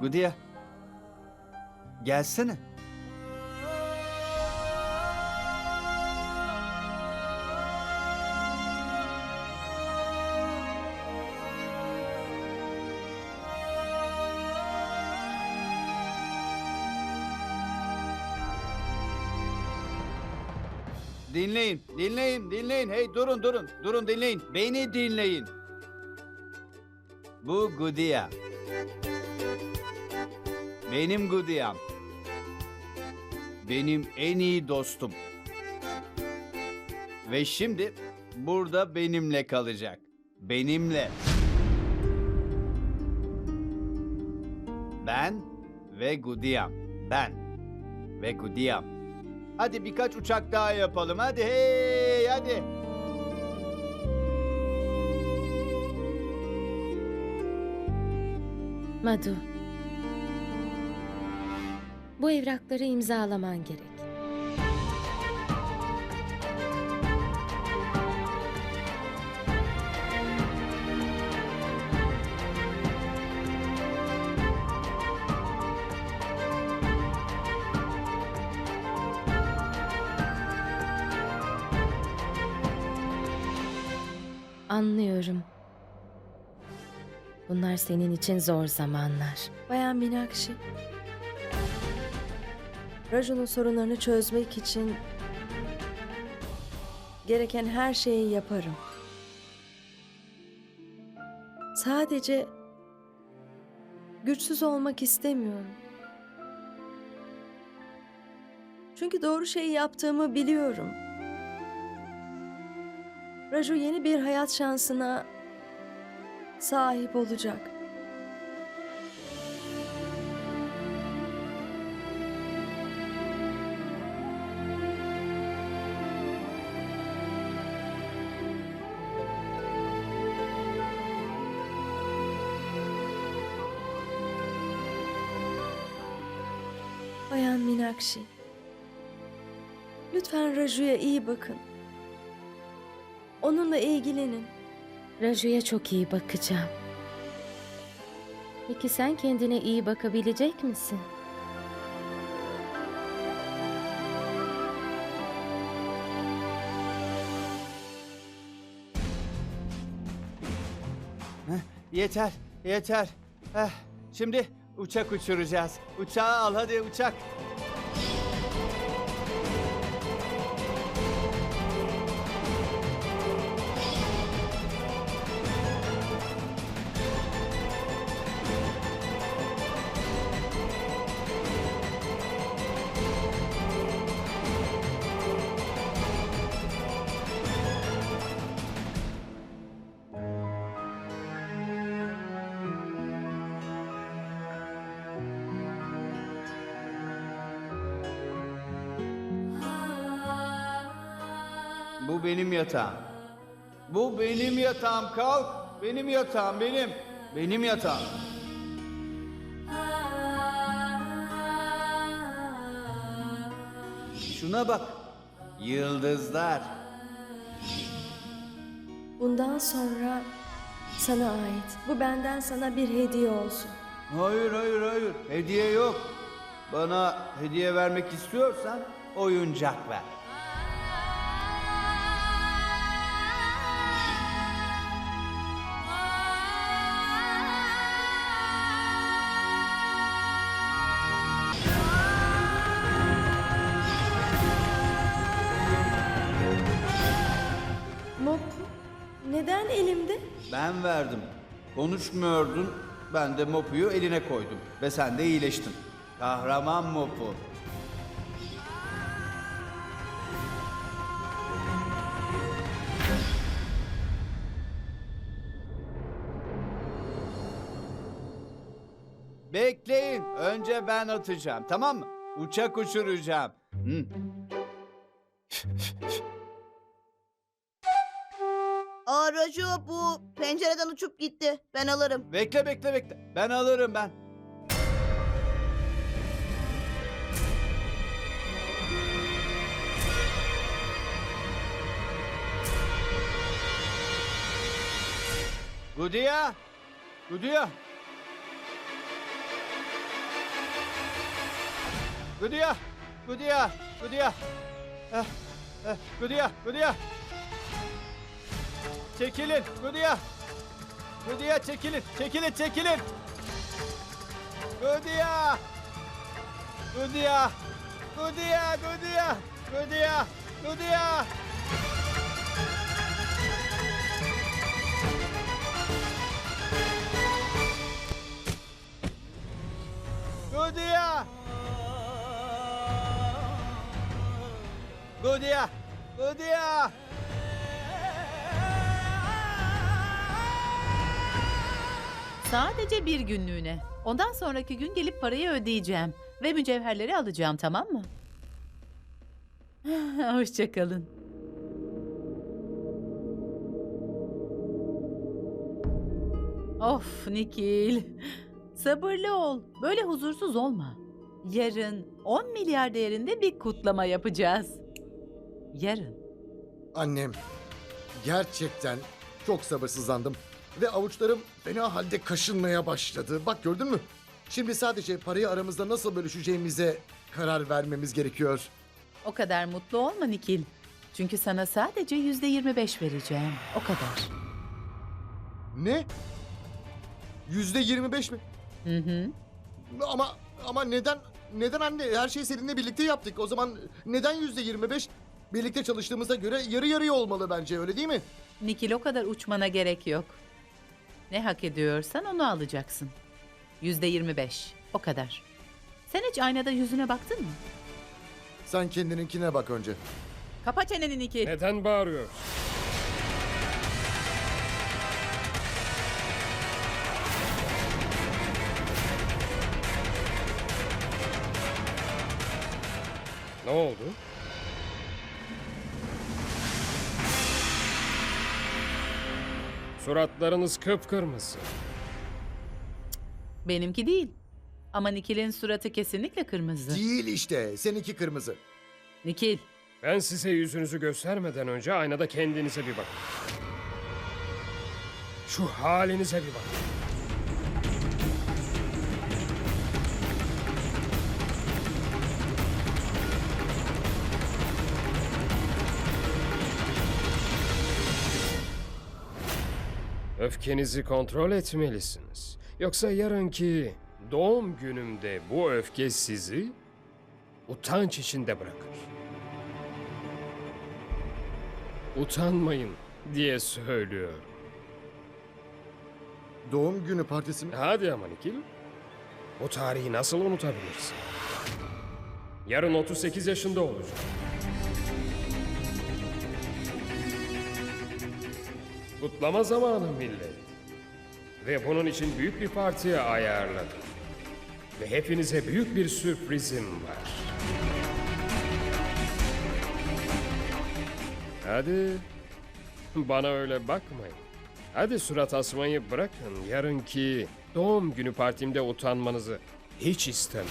Gudiya. Gelsene. Dinleyin, dinleyin, dinleyin. Hey durun, durun, durun dinleyin. Beni dinleyin. Bu Gudiya. Benim Gudiyam. Benim en iyi dostum. Ve şimdi burada benimle kalacak. Benimle. Ben ve Gudiyam. Ben ve Gudiyam. Hadi birkaç uçak daha yapalım. Hadi hey hadi. Madu. Bu evrakları imzalaman gerek. Anlıyorum. Bunlar senin için zor zamanlar. Bayan Minakşi. Raju'nun sorunlarını çözmek için gereken her şeyi yaparım. Sadece güçsüz olmak istemiyorum. Çünkü doğru şeyi yaptığımı biliyorum. Raju yeni bir hayat şansına sahip olacak. Bayan Minakşi. Lütfen Raju'ya iyi bakın. Onunla ilgilenin. Raju'ya çok iyi bakacağım. Peki sen kendine iyi bakabilecek misin? Yeter, yeter. Heh, şimdi uçak uçuracağız. Uçağı al hadi uçak. Bu benim yatağım. Bu benim yatağım. Kalk. Benim yatağım benim. Benim yatağım. Şuna bak. Yıldızlar. Bundan sonra sana ait. Bu benden sana bir hediye olsun. Hayır hayır hayır. Hediye yok. Bana hediye vermek istiyorsan oyuncak ver. Ben verdim. Konuşmuyordun. Ben de mopuyu eline koydum. Ve sen de iyileştin. Kahraman mopu. Bekleyin. Önce ben atacağım. Tamam mı? Uçak uçuracağım. Hı. Aa Raju bu pencereden uçup gitti. Ben alırım. Bekle bekle bekle. Ben alırım ben. Gudiya. Gudiya. Gudiya! Gudiya! Gudiya! Eh, eh, Gudiya! Gudiya! Çekilin! Gudiya! Ödüya çekilin, çekilin, çekilin. Ödüya. Ödüya. Ödüya, ödüya. Ödüya, ödüya. Ödüya. Ödüya. Ödüya. Sadece bir günlüğüne. Ondan sonraki gün gelip parayı ödeyeceğim. Ve mücevherleri alacağım tamam mı? Hoşçakalın. Of Nikil. Sabırlı ol. Böyle huzursuz olma. Yarın 10 milyar değerinde bir kutlama yapacağız. Yarın. Annem, gerçekten çok sabırsızlandım. Ve avuçlarım fena halde kaşınmaya başladı. Bak gördün mü? Şimdi sadece parayı aramızda nasıl bölüşeceğimize karar vermemiz gerekiyor. O kadar mutlu olma Nikil. Çünkü sana sadece yüzde 25 vereceğim. O kadar. Ne? Yüzde yirmi beş mi? Hı hı. Ama ama neden neden anne her şeyi seninle birlikte yaptık. O zaman neden yüzde yirmi beş? Birlikte çalıştığımıza göre yarı yarıya olmalı bence öyle değil mi? Nikil o kadar uçmana gerek yok. Ne hak ediyorsan onu alacaksın. Yüzde 25. O kadar. Sen hiç aynada yüzüne baktın mı? Sen kendininkine bak önce. Kapa çeneni Nikil. Neden bağırıyor? Ne oldu? Suratlarınız kıpkırmızı. Benimki değil. Ama Nikil'in suratı kesinlikle kırmızı. Değil işte. Seninki kırmızı. Nikil, Ben size yüzünüzü göstermeden önce aynada kendinize bir bakın. Şu halinize bir bakın. Öfkenizi kontrol etmelisiniz. Yoksa yarınki doğum günümde bu öfke sizi utanç içinde bırakır. Utanmayın diye söylüyorum. Doğum günü partisi mi? Hadi ama Nikil. Bu tarihi nasıl unutabilirsin? Yarın 38 yaşında olacak. Kutlama zamanı millet. Ve bunun için büyük bir partiye ayarladım. Ve hepinize büyük bir sürprizim var. Hadi bana öyle bakmayın. Hadi surat asmayı bırakın. Yarınki doğum günü partimde utanmanızı hiç istemem.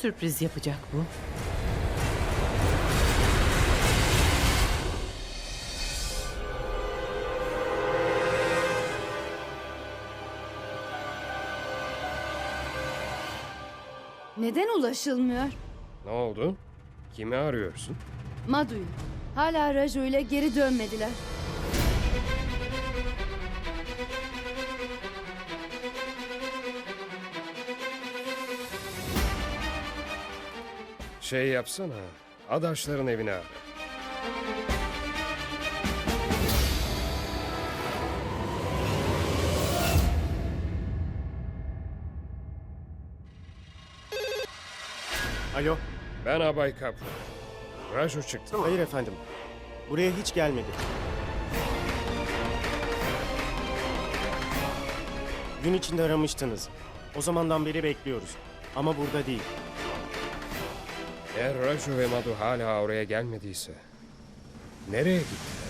Sürpriz yapacak bu? Neden ulaşılmıyor? Ne oldu? Kimi arıyorsun? Madu'yu. Hala Raju ile geri dönmediler. Şey yapsana. Adaşların evine ara. Alo. Ben Abay Kaplan. Raju çıktı. Hayır efendim. Buraya hiç gelmedi. Gün içinde aramıştınız. O zamandan beri bekliyoruz. Ama burada değil. Eğer Raju ve Madu hala oraya gelmediyse... Nereye gitti?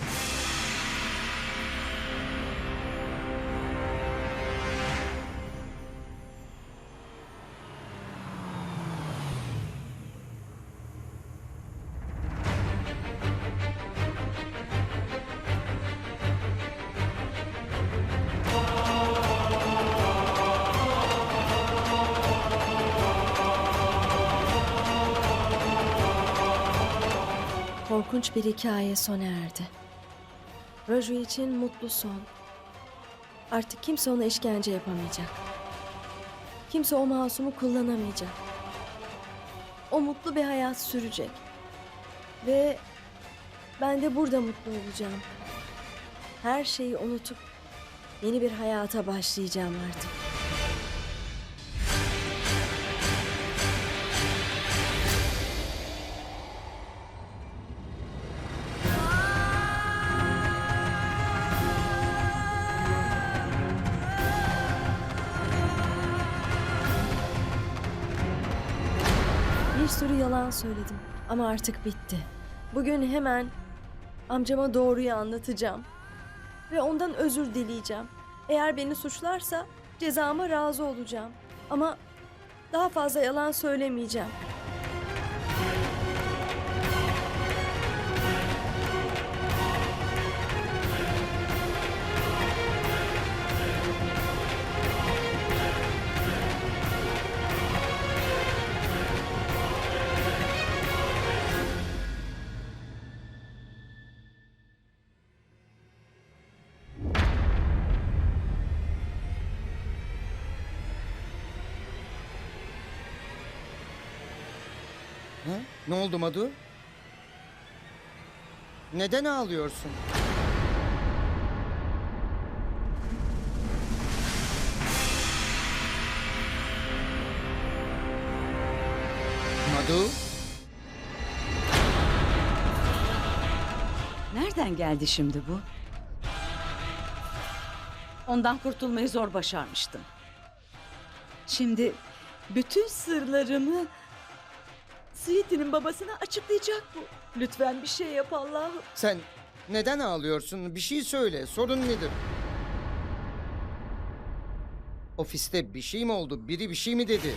Bir hikaye sona erdi. Raju için mutlu son. Artık kimse ona işkence yapamayacak. Kimse o masumu kullanamayacak. O mutlu bir hayat sürecek. Ve ben de burada mutlu olacağım. Her şeyi unutup yeni bir hayata başlayacağım artık. Söyledim ama artık bitti. Bugün hemen amcama doğruyu anlatacağım. Ve ondan özür dileyeceğim. Eğer beni suçlarsa cezama razı olacağım. Ama daha fazla yalan söylemeyeceğim. Ne oldu Madu? Neden ağlıyorsun? Madu? Nereden geldi şimdi bu? Ondan kurtulmayı zor başarmıştım. Şimdi bütün sırlarımı Sweetie'nin babasına açıklayacak bu. Lütfen bir şey yap Allah'ım. Sen neden ağlıyorsun? Bir şey söyle. Sorun nedir? Ofiste bir şey mi oldu? Biri bir şey mi dedi?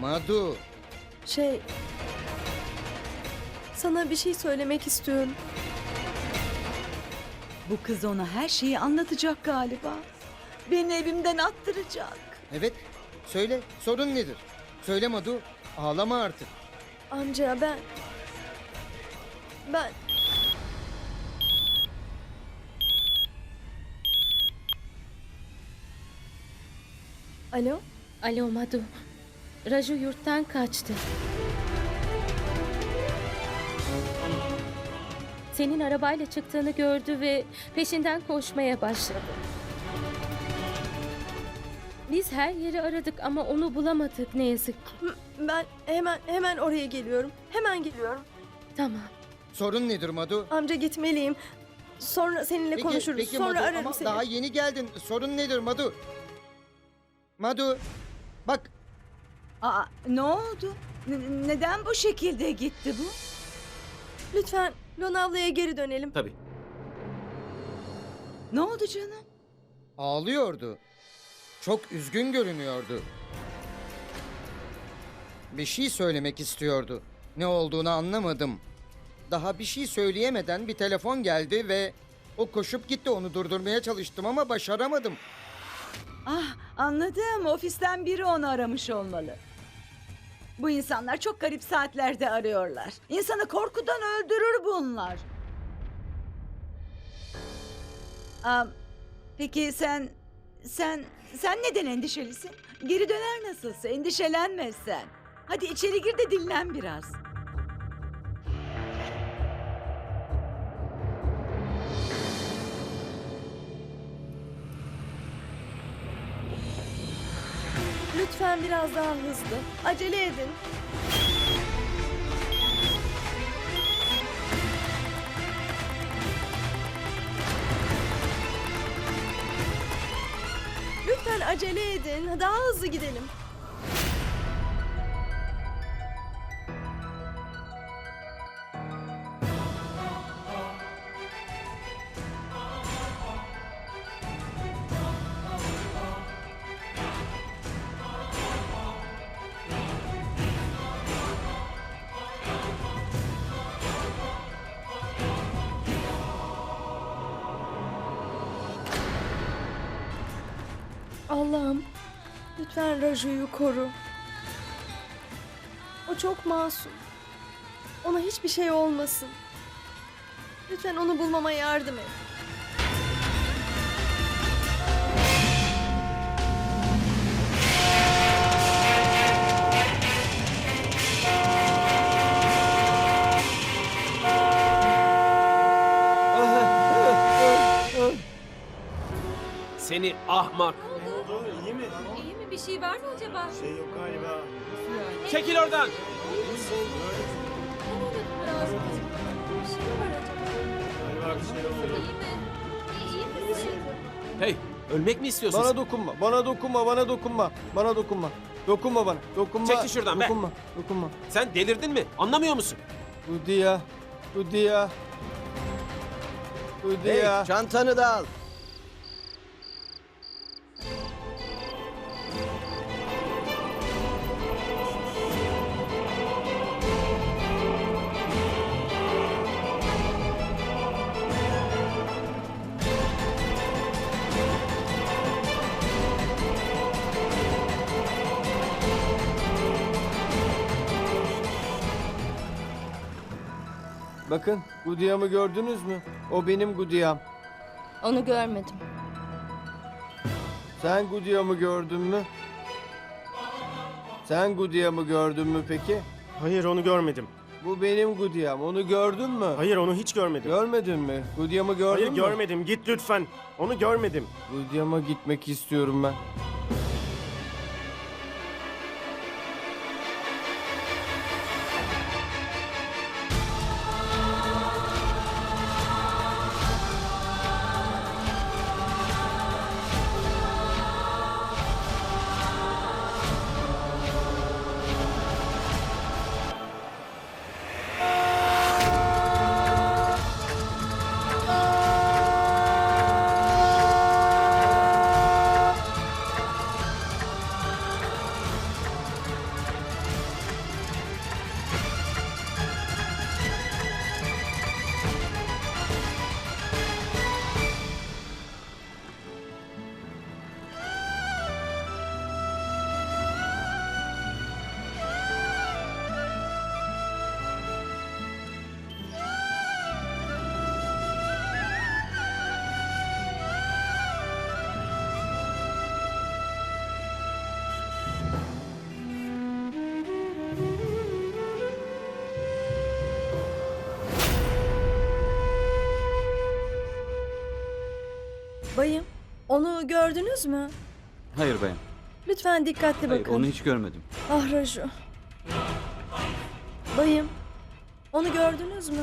Madu, Şey... Sana bir şey söylemek istiyorum. Bu kız ona her şeyi anlatacak galiba. Beni evimden attıracak. evet. Söyle, sorun nedir? Söyle Madu, ağlama artık. Amca ben... Ben... Alo? Alo Madu. Raju yurttan kaçtı. Senin arabayla çıktığını gördü ve peşinden koşmaya başladı. Biz her yeri aradık ama onu bulamadık ne yazık ki. Ben hemen hemen oraya geliyorum. Hemen geliyorum. Tamam. Sorun nedir Madu? Amca gitmeliyim. Sonra seninle konuşuruz. peki Sonra Madu, ararım ama seni. daha yeni geldin. Sorun nedir Madu? Madu, bak Aa, ne oldu? N- neden bu şekilde gitti bu? Lütfen Lonavla'ya geri dönelim. Tabii. Ne oldu canım? ağlıyordu. Çok üzgün görünüyordu. Bir şey söylemek istiyordu. Ne olduğunu anlamadım. Daha bir şey söyleyemeden bir telefon geldi ve o koşup gitti. Onu durdurmaya çalıştım ama başaramadım. Ah anladım. Ofisten biri onu aramış olmalı. Bu insanlar çok garip saatlerde arıyorlar. İnsanı korkudan öldürür bunlar. Aa, peki sen sen sen neden endişelisin? Geri döner nasılsa endişelenme sen. Hadi içeri gir de dinlen biraz. Lütfen biraz daha hızlı. Acele edin. Lütfen acele edin. Daha hızlı gidelim. Allah'ım lütfen Raju'yu koru. O çok masum. Ona hiçbir şey olmasın. Lütfen onu bulmama yardım et. Seni ahmak. Şey var mı acaba? Şey yok galiba. Çekil oradan. Bir şey var acaba? Galiba bir şey oldu. İyi mi? İyi misin? Hey, ölmek mi istiyorsun? Bana dokunma, bana dokunma, bana dokunma, bana dokunma. Dokunma bana, dokunma. Çekil şuradan be. Dokunma, dokunma. Sen delirdin mi? Anlamıyor musun? Gudiya, Gudiya. Gudiya. çantanı da al. Bakın, Gudiyam'ı gördünüz mü? O benim Gudiyam. Onu görmedim. Sen Gudiyam'ı gördün mü? Sen Gudiyam'ı gördün mü peki? Hayır onu görmedim. Bu benim Gudiyam. Onu gördün mü? Hayır onu hiç görmedim. Görmedin mi? Gudiyam'ı gördün Hayır mü? görmedim. Git lütfen. Onu görmedim. Gudiyam'a gitmek istiyorum ben. Bayım, onu gördünüz mü? Hayır bayan. Lütfen dikkatli Hayır, bakın. onu hiç görmedim. Ah Raju. Bayım, onu gördünüz mü?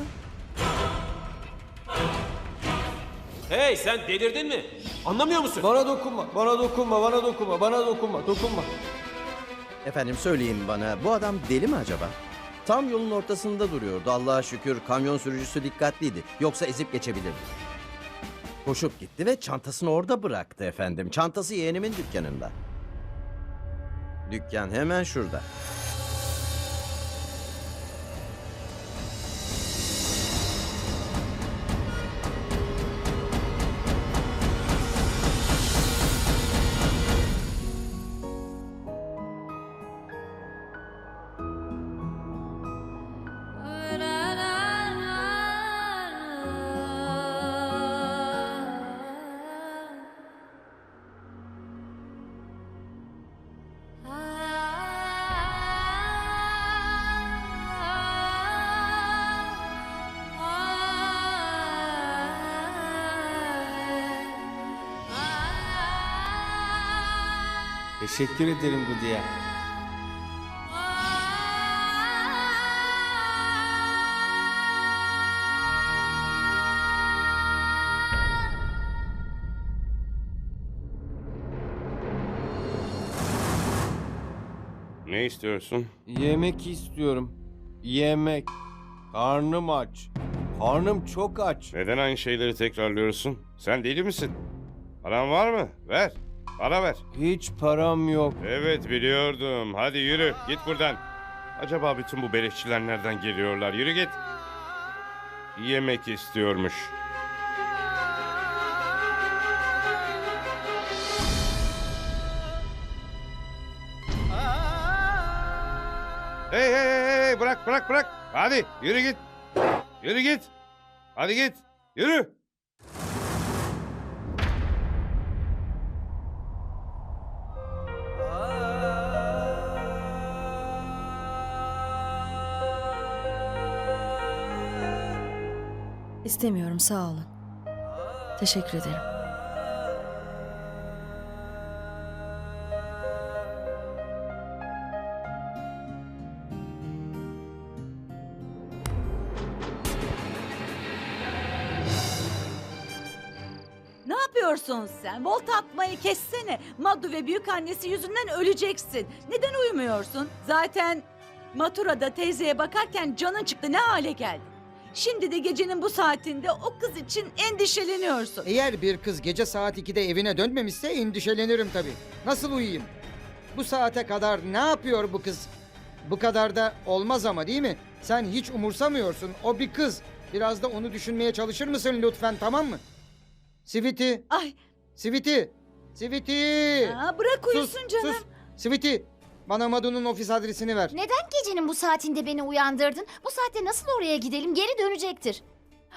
Hey, sen delirdin mi? Anlamıyor musun? Bana dokunma, bana dokunma, bana dokunma, bana dokunma, dokunma. Efendim söyleyin bana bu adam deli mi acaba? Tam yolun ortasında duruyordu. Allah'a şükür kamyon sürücüsü dikkatliydi. Yoksa ezip geçebilirdi. Koşup gitti ve çantasını orada bıraktı efendim. Çantası yeğenimin dükkanında. Dükkan hemen şurada. Teşekkür ederim Gudiya. Ne istiyorsun? Yemek istiyorum. Yemek. Karnım aç. Karnım çok aç. Neden aynı şeyleri tekrarlıyorsun? Sen deli misin? Paran var mı? Ver. Para ver. Hiç param yok. Evet biliyordum. Hadi yürü. Git buradan. Acaba bütün bu beleşçiler nereden geliyorlar? Yürü git. Yemek istiyormuş. Hey hey hey hey bırak bırak bırak. Hadi yürü git. Yürü git. Hadi git. Yürü. İstemiyorum sağ olun. Teşekkür ederim. Ne yapıyorsun sen? Volta atmayı kessene. Madu ve büyük annesi yüzünden öleceksin. Neden uyumuyorsun? Zaten maturada teyzeye bakarken canın çıktı ne hale geldi. Şimdi de gecenin bu saatinde o kız için endişeleniyorsun. Eğer bir kız gece saat 2'de evine dönmemişse endişelenirim tabii. Nasıl uyuyayım? Bu saate kadar ne yapıyor bu kız? Bu kadar da olmaz ama değil mi? Sen hiç umursamıyorsun. O bir kız. Biraz da onu düşünmeye çalışır mısın lütfen tamam mı? Siviti. Ay. Siviti. Siviti. Aa, bırak uyusun canım. Sus. Siviti. Bana Madu'nun ofis adresini ver. Neden gecenin bu saatinde beni uyandırdın? Bu saatte nasıl oraya gidelim? Geri dönecektir.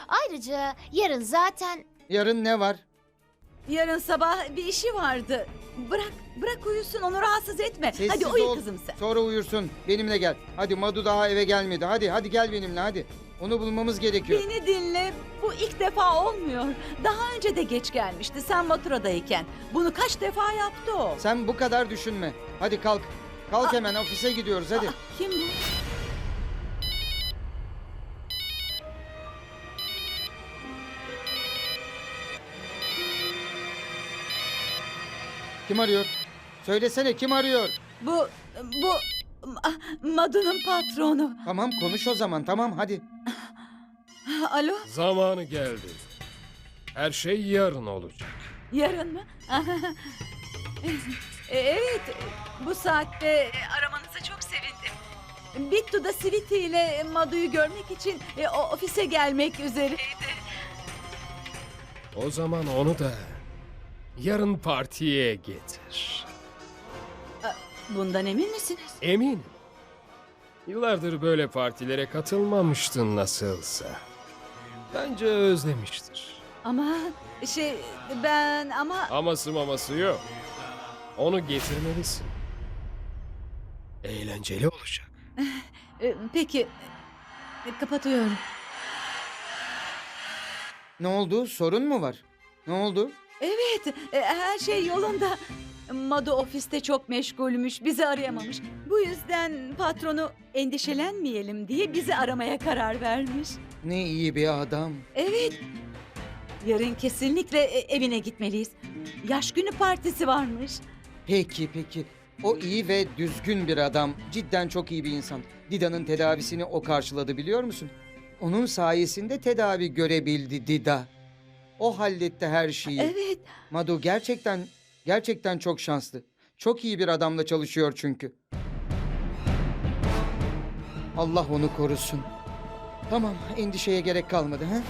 Ayrıca yarın zaten... Yarın ne var? Yarın sabah bir işi vardı. Bırak, bırak uyusun onu rahatsız etme. Sessiz Hadi uyu ol, kızım sen. Sonra uyursun. Benimle gel. Hadi Madu daha eve gelmedi. Hadi hadi gel benimle hadi. Onu bulmamız gerekiyor. Beni dinle. Bu ilk defa olmuyor. Daha önce de geç gelmişti sen maturadayken. Bunu kaç defa yaptı o. Sen bu kadar düşünme. Hadi kalk. Kalk hemen ofise gidiyoruz hadi. Kim bu? Kim arıyor? Söylesene kim arıyor? Bu, bu Ma- Madu'nun patronu. Tamam konuş o zaman tamam hadi. Alo, Zamanı geldi. Her şey yarın olacak. yarın mı? E, evet, bu saatte aramanıza çok sevindim. Bittu da Siviti ile Madu'yu görmek için e, o ofise gelmek üzereydi. O zaman onu da yarın partiye getir. Bundan emin misiniz? Eminim. Yıllardır böyle partilere katılmamıştın nasılsa. Bence özlemiştir. Ama şey ben ama Aması maması yok. Onu getirmelisin. Eğlenceli olacak. e, peki e, kapatıyorum. Ne oldu? Sorun mu var? Ne oldu? Evet, e, her şey yolunda. Madu ofiste çok meşgulmüş, bizi arayamamış. Bu yüzden patronu endişelenmeyelim diye bizi aramaya karar vermiş. Ne iyi bir adam. Evet, yarın kesinlikle e, evine gitmeliyiz. Yaş günü partisi varmış. Peki peki. O iyi ve düzgün bir adam. Cidden çok iyi bir insan. Dida'nın tedavisini o karşıladı biliyor musun? Onun sayesinde tedavi görebildi Dida. O halletti her şeyi. Evet. Madu gerçekten gerçekten çok şanslı. Çok iyi bir adamla çalışıyor çünkü. Allah onu korusun. Tamam, endişeye gerek kalmadı ha?